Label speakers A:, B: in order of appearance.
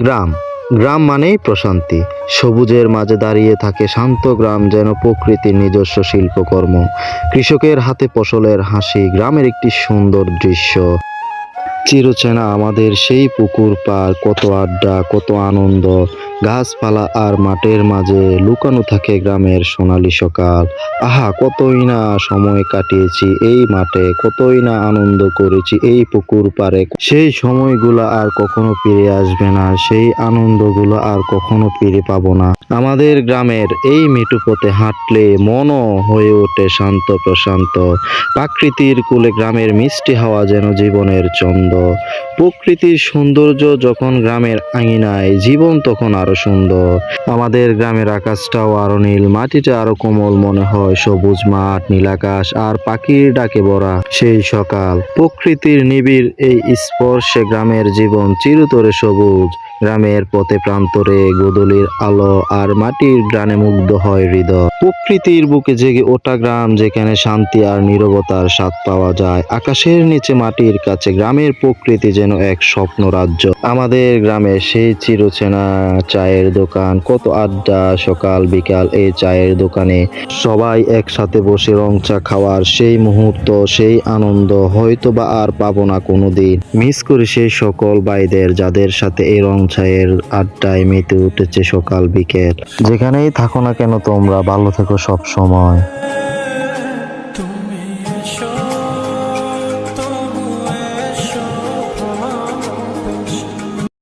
A: গ্রাম। গ্রাম মানেই প্রশান্তি। সবুজের মাঝে দাঁড়িয়ে থাকে শান্ত গ্রাম যেন প্রকৃতির নিজস্ব শিল্পকর্ম। কৃষকের হাতে ফসলের হাসি গ্রামের একটি সুন্দর দৃশ্য। চিরচেনা আমাদের সেই পুকুর পার, কত আড্ডা, কত আনন্দ। গাছপালা আর মাঠের মাঝে লুকানো থাকে গ্রামের সোনালী সকাল। আহা, কতই না সময় কাটিয়েছি এই মাঠে, কতই না আনন্দ করেছি এই পুকুর পারে সেই সময়গুলো আর কখনো ফিরে আসবে না, সেই আনন্দগুলো আর কখনো ফিরে পাবো না। আমাদের গ্রামের এই মিটু পথে হাঁটলে মনও হয়ে ওঠে শান্ত প্রশান্ত। প্রাকৃতির কুলে গ্রামের মিষ্টি হাওয়া যেন জীবনের চন্দ প্রকৃতির সৌন্দর্য যখন গ্রামের আঙিনায়, জীবন তখন আরও সুন্দর। আমাদের গ্রামের আকাশটাও আরও নীল, মাটিটা আরও কোমল মনে হয়, সবুজ মাঠ নীলাকাশ আর পাখির ডাকে ভরা সেই সকাল। প্রকৃতির নিবিড় এই স্পর্শে গ্রামের জীবন চিরতরে সবুজ। গ্রামের পথে প্রান্তরে গোদলির আলো আর মাটির গ্রানে মুগ্ধ হয় হৃদয়। প্রকৃতির বুকে জেগে ওটা গ্রাম যেখানে শান্তি আর নীরবতার স্বাদ পাওয়া যায়, আকাশের নিচে মাটির কাছে গ্রামের প্রকৃতি যেন এক স্বপ্ন রাজ্য আমাদের গ্রামে সেই চিরচেনা চায়ের দোকান। কত আড্ডা সকাল, বিকাল এই চায়ের দোকানে। সবাই একসাথে বসে রং চা খাওয়ার সেই মুহূর্ত, সেই আনন্দ হয়তো বা আর পাবো না কোনোদিন। মিস করি সেই সকল ভাইদের যাদের সাথে এই রং চায়ের আড্ডায় মেতে উঠেছে সকাল, বিকেল। যেখানেই থাকো না কেন তোমরা, ভালো থেকো সব সময়।